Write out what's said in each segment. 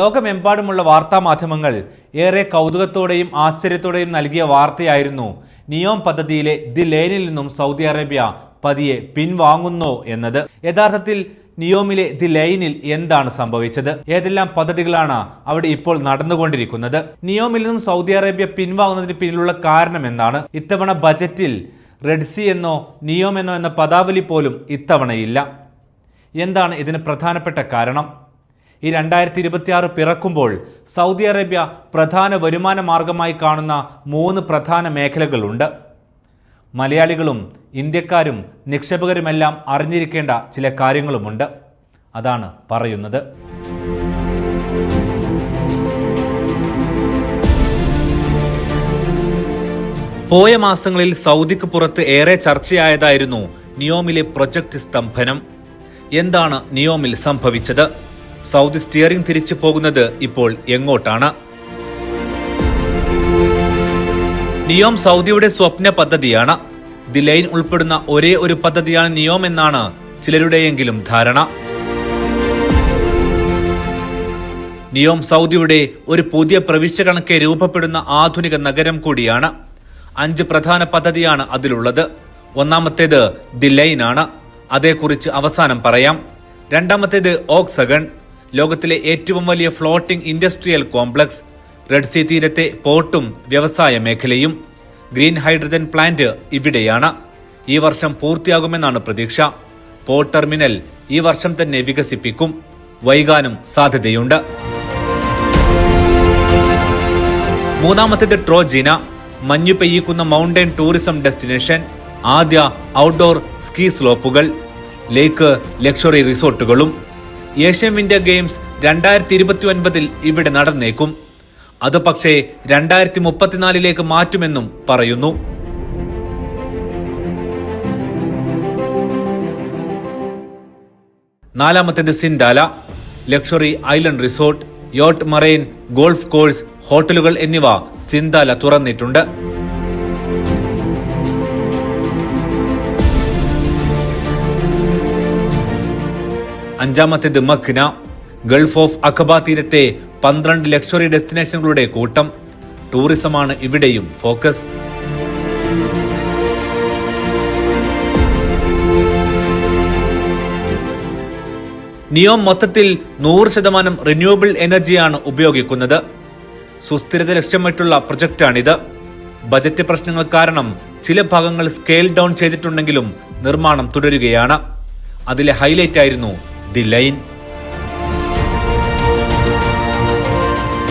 ലോകമെമ്പാടുമുള്ള വാർത്താ മാധ്യമങ്ങൾ ഏറെ കൗതുകത്തോടെയും ആശ്ചര്യത്തോടെയും നൽകിയ വാർത്തയായിരുന്നു. നിയോം പദ്ധതിയിലെ ദി ലെയിനിൽ നിന്നും സൗദി അറേബ്യ പതിയെ പിൻവാങ്ങുന്നു എന്നത്. യഥാർത്ഥത്തിൽ നിയോമിലെ ദി ലൈനിൽ എന്താണ് സംഭവിച്ചത്? ഏതെല്ലാം പദ്ധതികളാണ് അവിടെ ഇപ്പോൾ നടന്നുകൊണ്ടിരിക്കുന്നത്? നിയോമിൽ നിന്നും സൗദി അറേബ്യ പിൻവാങ്ങുന്നതിന് പിന്നിലുള്ള കാരണം എന്താണ്? ഇത്തവണ ബജറ്റിൽ റെഡ് സി എന്നോ നിയോം എന്നോ എന്ന പദാവലി പോലും ഇത്തവണയില്ല. എന്താണ് ഇതിന് പ്രധാനപ്പെട്ട കാരണം? ഈ രണ്ടായിരത്തി ഇരുപത്തിയാറ് പിറക്കുമ്പോൾ സൗദി അറേബ്യ പ്രധാന വരുമാന മാർഗമായി കാണുന്ന മൂന്ന് പ്രധാന മേഖലകളുണ്ട്. മലയാളികളും ഇന്ത്യക്കാരും നിക്ഷേപകരുമെല്ലാം അറിഞ്ഞിരിക്കേണ്ട ചില കാര്യങ്ങളുമുണ്ട്. അതാണ് പറയുന്നത്. പോയ മാസങ്ങളിൽ സൗദിക്ക് പുറത്ത് ഏറെ ചർച്ചയായതായിരുന്നു നിയോമിലെ പ്രൊജക്ട് സ്തംഭനം. എന്താണ് നിയോമിൽ സംഭവിച്ചത്? സൗദി സ്റ്റിയറിംഗ് തിരിച്ചു പോകുന്നത് ഇപ്പോൾ എങ്ങോട്ടാണ്? നിയോം സൗദിയുടെ സ്വപ്ന പദ്ധതിയാണ്. ദി ലൈൻ ഉൾപ്പെടുന്ന ഒരേ ഒരു പദ്ധതിയാണ് നിയോം എന്നാണ് ചിലരുടെയെങ്കിലും ധാരണ. നിയോം സൗദിയുടെ ഒരു പുതിയ പ്രവിശ്യ കണക്കെ രൂപപ്പെടുന്ന ആധുനിക നഗരം കൂടിയാണ്. അഞ്ച് പ്രധാന പദ്ധതിയാണ് അതിലുള്ളത്. ഒന്നാമത്തേത് ദി ലൈൻ ആണ് അതേക്കുറിച്ച് അവസാനം പറയാം. രണ്ടാമത്തേത് ഓക്സഗൺ. ലോകത്തിലെ ഏറ്റവും വലിയ floating industrial complex red sea തീരത്തെ പോർട്ടും വ്യവസായ മേഖലയും ഗ്രീൻ ഹൈഡ്രജൻ പ്ലാന്റ് ഇവിടെയാണ്. ഈ വർഷം പൂർത്തിയാകുമെന്നാണ് പ്രതീക്ഷ. പോർട്ട് ടെർമിനൽ ഈ വർഷം തന്നെ വികസിപ്പിക്കും. വൈകാനും സാധ്യതയുണ്ട്. മൂന്നാമത്തേത് ട്രോജിന. മഞ്ഞു പെയ്യിക്കുന്ന മൗണ്ടൻ ടൂറിസം ഡെസ്റ്റിനേഷൻ ആദ്യ ഔട്ട്ഡോർ സ്കീ സ്ലോപ്പുകൾ ലേക്ക് ലക്ഷറി റിസോർട്ടുകളും ഏഷ്യൻ വിന്റർ ഗെയിംസ് രണ്ടായിരത്തി ഇരുപത്തി ഒൻപതിൽ ഇവിടെ നടന്നേക്കും. അത് പക്ഷേ രണ്ടായിരത്തി മുപ്പത്തിനാലിലേക്ക് മാറ്റുമെന്നും പറയുന്നു. നാലാമത്തേത് Sindalah luxury island resort yacht marine golf course ഹോട്ടലുകൾ എന്നിവ സിന്താല തുറന്നിട്ടുണ്ട്. അഞ്ചാമത്തേത് മഖ്ന ഗൾഫ് ഓഫ് അഖബ തീരത്തെ പന്ത്രണ്ട് ലക്ഷറി ഡെസ്റ്റിനേഷനുകളുടെ കൂട്ടം. ടൂറിസമാണ് ഇവിടെയും ഫോക്കസ്. നിയോം മൊത്തത്തിൽ നൂറ് ശതമാനം റിന്യൂവബിൾ എനർജിയാണ് ഉപയോഗിക്കുന്നത്. സുസ്ഥിരത ലക്ഷ്യമിട്ടുള്ള പ്രൊജക്റ്റാണിത്. ബജറ്റ് പ്രശ്നങ്ങൾ കാരണം ചില ഭാഗങ്ങൾ സ്കെയിൽ ഡൗൺ ചെയ്തിട്ടുണ്ടെങ്കിലും നിർമ്മാണം തുടരുകയാണ്. അതിലെ ഹൈലൈറ്റ് ആയിരുന്നു ദി ലൈൻ.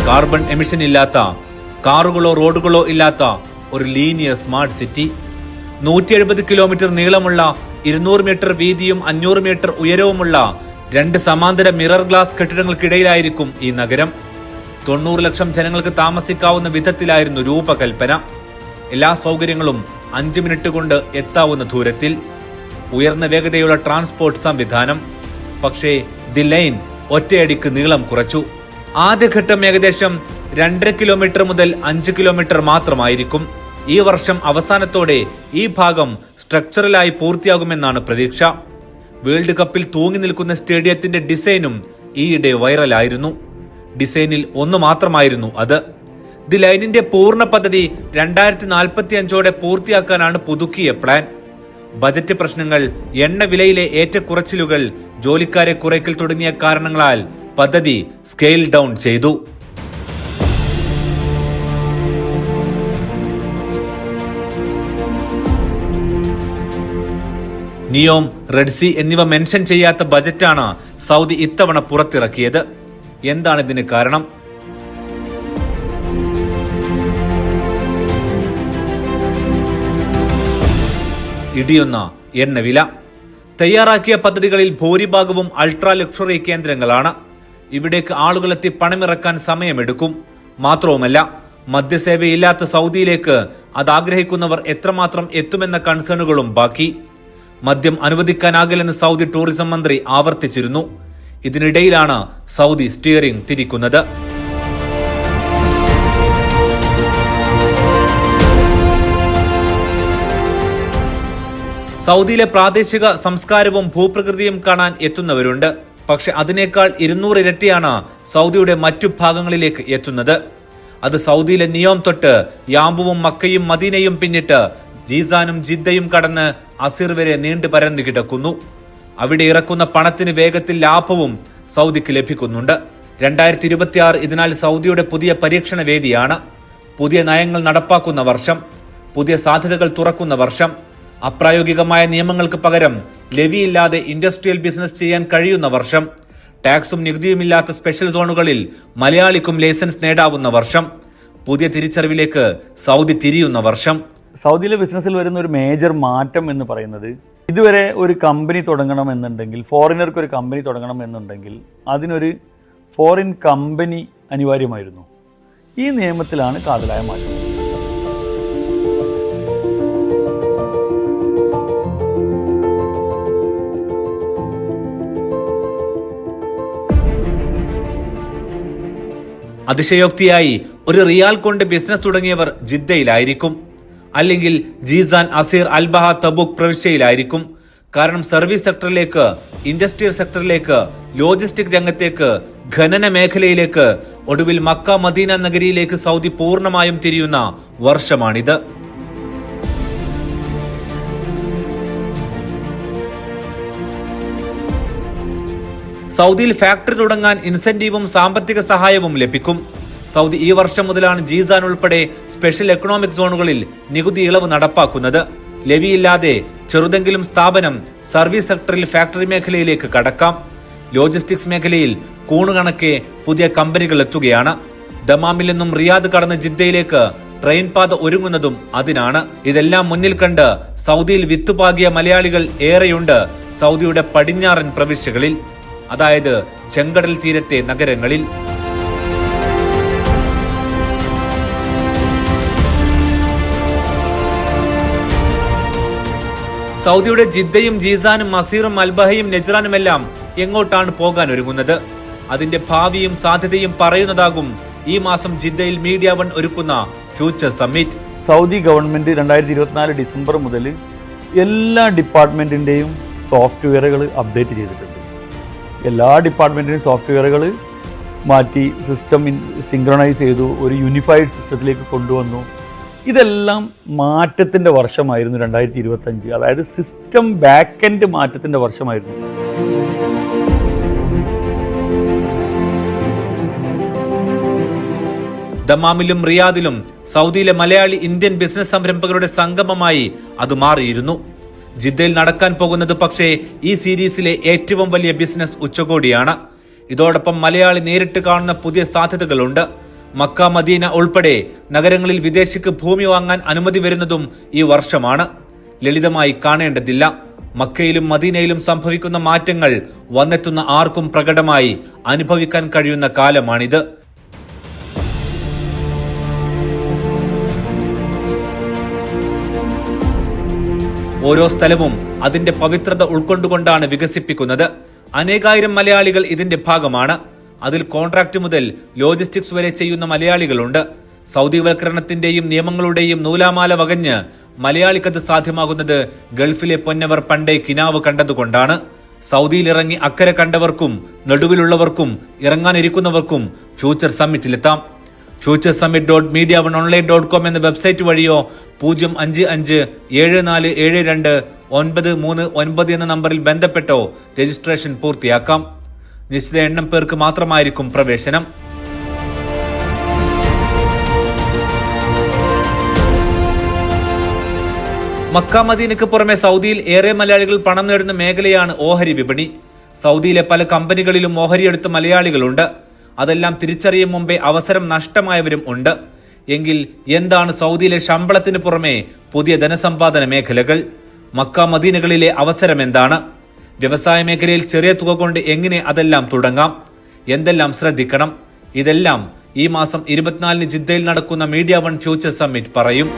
കാർബൺ എമിഷൻ ഇല്ലാത്ത കാറുകളോ റോഡുകളോ ഇല്ലാത്ത ഒരു ലീനിയർ സ്മാർട്ട് സിറ്റി. നൂറ്റി എഴുപത് കിലോമീറ്റർ നീളമുള്ള ഇരുന്നൂറ് മീറ്റർ വീതിയും അഞ്ഞൂറ് മീറ്റർ ഉയരവുമുള്ള രണ്ട് സമാന്തര മിറർ ഗ്ലാസ് കെട്ടിടങ്ങൾക്കിടയിലായിരിക്കും ഈ നഗരം. തൊണ്ണൂറ് ലക്ഷം ജനങ്ങൾക്ക് താമസിക്കാവുന്ന വിധത്തിലായിരുന്നു രൂപകൽപ്പന. എല്ലാ സൗകര്യങ്ങളും അഞ്ച് മിനിറ്റ് കൊണ്ട് എത്താവുന്ന ദൂരത്തിൽ. ഉയർന്ന വേഗതയുള്ള ട്രാൻസ്പോർട്ട് സംവിധാനം. പക്ഷേ ദി ലൈൻ ഒറ്റയടിക്ക് നീളം കുറച്ചു. ആദ്യഘട്ടം ഏകദേശം രണ്ടര കിലോമീറ്റർ മുതൽ അഞ്ച് കിലോമീറ്റർ മാത്രമായിരിക്കും. ഈ വർഷം അവസാനത്തോടെ ഈ ഭാഗം സ്ട്രക്ചറലായി പൂർത്തിയാകുമെന്നാണ് പ്രതീക്ഷ. വേൾഡ് കപ്പിൽ തൂങ്ങി നിൽക്കുന്ന സ്റ്റേഡിയത്തിന്റെ ഡിസൈനും ഈയിടെ വൈറലായിരുന്നു. ഡിസൈനിൽ ഒന്ന് മാത്രമായിരുന്നു അത്. ദി ലൈനിന്റെ പൂർണ പദ്ധതി രണ്ടായിരത്തി നാൽപ്പത്തി അഞ്ചോടെ പൂർത്തിയാക്കാനാണ് പുതുക്കിയ പ്ലാൻ. ബജറ്റ് പ്രശ്നങ്ങൾ എണ്ണ വിലയിലെ ഏറ്റക്കുറച്ചിലുകൾ ജോലിക്കാരെ കുറയ്ക്കൽ തുടങ്ങിയ കാരണങ്ങളാൽ പദ്ധതി സ്കെയിൽ ഡൗൺ ചെയ്തു. നിയോം റെഡ്സി എന്നിവ മെൻഷൻ ചെയ്യാത്ത ബജറ്റാണ് സൗദി ഇത്തവണ പുറത്തിറക്കിയത്. എന്താണ് ഇതിന് കാരണം? ഇടിയുന്ന എണ്ണവില. തയ്യാറാക്കിയ പദ്ധതികളിൽ ഭൂരിഭാഗവും അൾട്രാ ലക്ഷറി കേന്ദ്രങ്ങളാണ്. ഇവിടേക്ക് ആളുകളെത്തി പണമിറക്കാൻ സമയമെടുക്കും. മാത്രവുമല്ല മദ്യസേവയില്ലാത്ത സൗദിയിലേക്ക് അത് ആഗ്രഹിക്കുന്നവർ എത്രമാത്രം എത്തുമെന്ന കൺസേണുകളും ബാക്കി. മദ്യം അനുവദിക്കാനാകില്ലെന്ന് സൗദി ടൂറിസം മന്ത്രി ആവർത്തിച്ചിരുന്നു. ഇതിനിടയിലാണ് സൗദി സ്റ്റിയറിംഗ് തിരിക്കുന്നത്. സൗദിയിലെ പ്രാദേശിക സംസ്കാരവും ഭൂപ്രകൃതിയും കാണാൻ എത്തുന്നവരുണ്ട്. പക്ഷെ അതിനേക്കാൾ ഇരുന്നൂറ് ഇരട്ടിയാണ് സൗദിയുടെ മറ്റു ഭാഗങ്ങളിലേക്ക് എത്തുന്നത്. അത് സൗദിയിലെ നിയോം തൊട്ട് യാമ്പുവും മക്കയും മദീനയും പിന്നിട്ട് ജീസാനും ജിദ്ദയും കടന്ന് അസിർ വരെ നീണ്ടു പരന്നു കിടക്കുന്നു. അവിടെ ഇറക്കുന്ന പണത്തിന് വേഗത്തിൽ ലാഭവും സൗദിക്ക് ലഭിക്കുന്നുണ്ട്. രണ്ടായിരത്തി ഇരുപത്തിയാറ് ഇതിനാൽ സൗദിയുടെ പുതിയ പരീക്ഷണ വേദിയാണ്. പുതിയ നയങ്ങൾ നടപ്പാക്കുന്ന വർഷം പുതിയ സാധ്യതകൾ തുറക്കുന്ന വർഷം അപ്രായോഗികമായ നിയമങ്ങൾക്ക് പകരം ലെവിയില്ലാതെ ഇൻഡസ്ട്രിയൽ ബിസിനസ് ചെയ്യാൻ കഴിയുന്ന വർഷം ടാക്സും നികുതിയുമില്ലാത്ത സ്പെഷ്യൽ സോണുകളിൽ മലയാളിക്കും ലൈസൻസ് നേടാവുന്ന വർഷം പുതിയ തിരിച്ചറിവിലേക്ക് സൗദി തിരിയുന്ന വർഷം. സൗദിയിലെ ബിസിനസ്സിൽ വരുന്ന ഒരു മേജർ മാറ്റം എന്ന് പറയുന്നത് ഇതുവരെ ഒരു കമ്പനി തുടങ്ങണം എന്നുണ്ടെങ്കിൽ ഫോറിനർക്ക് ഒരു കമ്പനി തുടങ്ങണം എന്നുണ്ടെങ്കിൽ അതിനൊരു ഫോറിൻ കമ്പനി അനിവാര്യമായിരുന്നു. ഈ നിയമത്തിലാണ് കാതലായ മാറ്റം. അതിശയോക്തിയായി ഒരു റിയാൽ കൊണ്ട് ബിസിനസ് തുടങ്ങിയവർ ജിദ്ദയിലായിരിക്കും. അല്ലെങ്കിൽ Jazan Asir Al Baha Tabuk പ്രവിശ്യയിലായിരിക്കും. കാരണം സർവീസ് സെക്ടറിലേക്ക് ഇൻഡസ്ട്രിയൽ സെക്ടറിലേക്ക് ലോജിസ്റ്റിക് രംഗത്തേക്ക് ഖനന മേഖലയിലേക്ക് ഒടുവിൽ മക്ക മദീന നഗരിയിലേക്ക് സൗദി പൂർണമായും തിരിയുന്ന വർഷമാണിത്. സൗദിയിൽ ഫാക്ടറി തുടങ്ങാൻ ഇൻസെന്റീവും സാമ്പത്തിക സഹായവും ലഭിക്കും. സൗദി ഈ വർഷം മുതലാണ് ജീസാൻ ഉൾപ്പെടെ സ്പെഷ്യൽ എക്കണോമിക് സോണുകളിൽ നികുതി ഇളവ് നടപ്പാക്കുന്നത്. ലെവിയില്ലാതെ ചെറുതെങ്കിലും സ്ഥാപനം സർവീസ് സെക്ടറിൽ ഫാക്ടറി മേഖലയിലേക്ക് കടക്കാം. ലോജിസ്റ്റിക്സ് മേഖലയിൽ കൂണുകണക്കെ പുതിയ കമ്പനികൾ എത്തുകയാണ്. ദമാമിൽ നിന്നും റിയാദ് കടന്ന് ജിദ്ദയിലേക്ക് ട്രെയിൻ പാത ഒരുങ്ങുന്നതും അതിനാണ്. ഇതെല്ലാം മുന്നിൽ കണ്ട് സൗദിയിൽ വിത്തുപാകിയ മലയാളികൾ ഏറെയുണ്ട് സൗദിയുടെ പടിഞ്ഞാറൻ പ്രവിശ്യകളിൽ. അതായത് ചെങ്കടൽ തീരത്തെ നഗരങ്ങളിൽ. സൗദിയുടെ ജിദ്ദയും ജീസാനും മസീറും അൽബഹയും നെജ്റാനുമെല്ലാം എങ്ങോട്ടാണ് പോകാൻ ഒരുങ്ങുന്നത് അതിന്റെ ഭാവിയും സാധ്യതയും പറയുന്നതാകും ഈ മാസം ജിദ്ദയിൽ മീഡിയ വൺ ഒരുക്കുന്ന ഫ്യൂച്ചർ സമ്മിറ്റ്. സൗദി ഗവൺമെന്റ് രണ്ടായിരത്തി ഇരുപത്തിനാല് ഡിസംബർ മുതൽ എല്ലാ ഡിപ്പാർട്ട്മെന്റിന്റെയും സോഫ്റ്റ്വെയറുകൾ അപ്ഡേറ്റ് ചെയ്തിട്ടുണ്ട്. എല്ലാ ഡിപ്പാർട്ട്മെന്റിനും സോഫ്റ്റ്വെയറുകൾ മാറ്റി സിസ്റ്റം സിങ്ക്രണൈസ് ചെയ്തു ഒരു യൂണിഫൈഡ് സിസ്റ്റത്തിലേക്ക് കൊണ്ടുവന്നു. ഇതെല്ലാം മാറ്റത്തിന്റെ വർഷമായിരുന്നു രണ്ടായിരത്തി ഇരുപത്തഞ്ച് അതായത് സിസ്റ്റം ബാക്ക് മാറ്റത്തിന്റെ വർഷമായിരുന്നു. ദമാമിലും റിയാദിലും സൗദിയിലെ മലയാളി ഇന്ത്യൻ ബിസിനസ് സംരംഭകരുടെ സംഗമമായി അത് മാറിയിരുന്നു. ജിദ്ദയിൽ നടക്കാൻ പോകുന്നത് പക്ഷേ ഈ സീരീസിലെ ഏറ്റവും വലിയ ബിസിനസ് ഉച്ചകോടിയാണ്. ഇതോടൊപ്പം മലയാളി നേരിട്ട് കാണുന്ന പുതിയ സാധ്യതകളുണ്ട്. മക്ക മദീന ഉൾപ്പെടെ നഗരങ്ങളിൽ വിദേശിക്ക് ഭൂമി വാങ്ങാൻ അനുമതി വരുന്നതും ഈ വർഷമാണ്. ലളിതമായി കാണേണ്ടതില്ല. മക്കയിലും മദീനയിലും സംഭവിക്കുന്ന മാറ്റങ്ങൾ വന്നെത്തുന്ന ആർക്കും പ്രകടമായി അനുഭവിക്കാൻ കഴിയുന്ന കാലമാണിത്. ഓരോ സ്ഥലവും അതിന്റെ പവിത്രത ഉൾക്കൊണ്ടുകൊണ്ടാണ് വികസിപ്പിക്കുന്നത്. അനേകായിരം മലയാളികൾ ഇതിന്റെ ഭാഗമാണ്. അതിൽ കോൺട്രാക്ട് മുതൽ ലോജിസ്റ്റിക്സ് വരെ ചെയ്യുന്ന മലയാളികളുണ്ട്. സൗദിവൽക്കരണത്തിന്റെയും നിയമങ്ങളുടെയും നൂലാമാല വകഞ്ഞ് മലയാളിക്കത് സാധ്യമാകുന്നത് ഗൾഫിലെ പൊന്നവർ പണ്ടേ കിനാവ് കണ്ടതുകൊണ്ടാണ്. സൗദിയിലിറങ്ങി അക്കരെ കണ്ടവർക്കും നടുവിലുള്ളവർക്കും ഇറങ്ങാനിരിക്കുന്നവർക്കും future സമ്മിറ്റിലെത്താം. Future summit dot media one online dot com എന്ന വെബ്സൈറ്റ് വഴിയോ പൂജ്യം അഞ്ച് അഞ്ച് ഏഴ് നാല് ഏഴ് രണ്ട് ഒൻപത് മൂന്ന് ഒൻപത് എന്ന നമ്പറിൽ ബന്ധപ്പെട്ടോ രജിസ്ട്രേഷൻ പൂർത്തിയാക്കാം. നിശ്ചിത എണ്ണം പേർക്ക് മാത്രമായിരിക്കും പ്രവേശനം. മക്ക മദീനക്ക് പുറമെ സൗദിയിൽ ഏറെ മലയാളികൾ പണം നേടുന്ന മേഖലയാണ് ഓഹരി വിപണി. സൗദിയിലെ പല കമ്പനികളിലും ഓഹരിയെടുത്ത മലയാളികളുണ്ട്. അതെല്ലാം തിരിച്ചറിയും മുമ്പേ അവസരം നഷ്ടമായവരും ഉണ്ട്. എങ്കിൽ എന്താണ് സൗദിയിലെ ശമ്പളത്തിന് പുറമെ പുതിയ ധനസമ്പാദന മേഖലകൾ? മക്ക മദീനകളിലെ അവസരം എന്താണ്? വ്യവസായ മേഖലയിൽ ചെറിയ തുക കൊണ്ട് എങ്ങനെ അതെല്ലാം തുടങ്ങാം? എന്തെല്ലാം ശ്രദ്ധിക്കണം? ഇതെല്ലാം ഈ മാസം ഇരുപത്തിനാലിന് ജിദ്ദയിൽ നടക്കുന്ന മീഡിയ വൺ ഫ്യൂച്ചർ സമ്മിറ്റ് പറയും.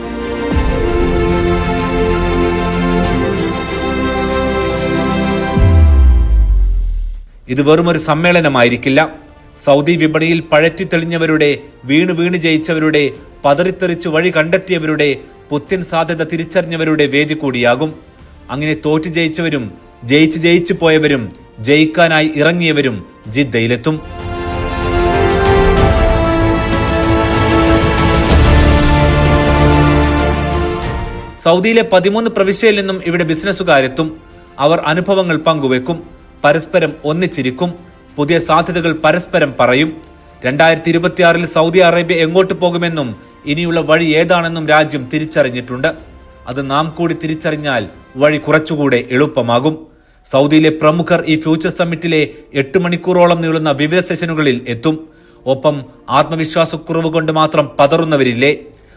ഇത് വെറുമൊരു സമ്മേളനമായിരിക്കില്ല. സൗദി വിപണിയിൽ പഴറ്റി തെളിഞ്ഞവരുടെ വീണ് വീണ് ജയിച്ചവരുടെ പതറിത്തെറിച്ച് വഴി കണ്ടെത്തിയവരുടെ പുത്തൻ സാധ്യത തിരിച്ചറിഞ്ഞവരുടെ വേദി കൂടിയാകും. അങ്ങനെ തോറ്റു ജയിച്ചവരും ജയിച്ച് ജയിച്ചു പോയവരും ജയിക്കാനായി ഇറങ്ങിയവരും ജിദ്ദയിലെത്തും. സൗദിയിലെ പതിമൂന്ന് പ്രവിശ്യയിൽ നിന്നും ഇവിടെ ബിസിനസ്സുകാരെത്തും. അവർ അനുഭവങ്ങൾ പങ്കുവെക്കും. പരസ്പരം ഒന്നിച്ചിരിക്കും. പുതിയ സാധ്യതകൾ പരസ്പരം പറയും. രണ്ടായിരത്തി ഇരുപത്തിയാറിൽ സൗദി അറേബ്യ എങ്ങോട്ട് പോകുമെന്നും ഇനിയുള്ള വഴി ഏതാണെന്നും രാജ്യം തിരിച്ചറിഞ്ഞിട്ടുണ്ട്. അത് നാം കൂടി തിരിച്ചറിഞ്ഞാൽ വഴി കുറച്ചുകൂടെ എളുപ്പമാകും. സൗദിയിലെ പ്രമുഖർ ഈ ഫ്യൂച്ചർ സമ്മിറ്റിലെ എട്ട് മണിക്കൂറോളം നീളുന്ന വിവിധ സെഷനുകളിൽ എത്തും. ഒപ്പം ആത്മവിശ്വാസക്കുറവ് കൊണ്ട് മാത്രം പതറുന്നവരില്ലേ?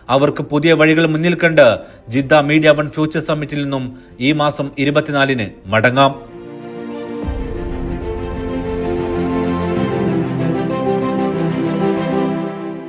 അവർക്ക് പുതിയ വഴികൾ മുന്നിൽ കണ്ട് ജിദ്ദ മീഡിയ വൺ ഫ്യൂച്ചർ സമ്മിറ്റിൽ നിന്നും ഈ മാസം ഇരുപത്തിനാലിന് മടങ്ങാം.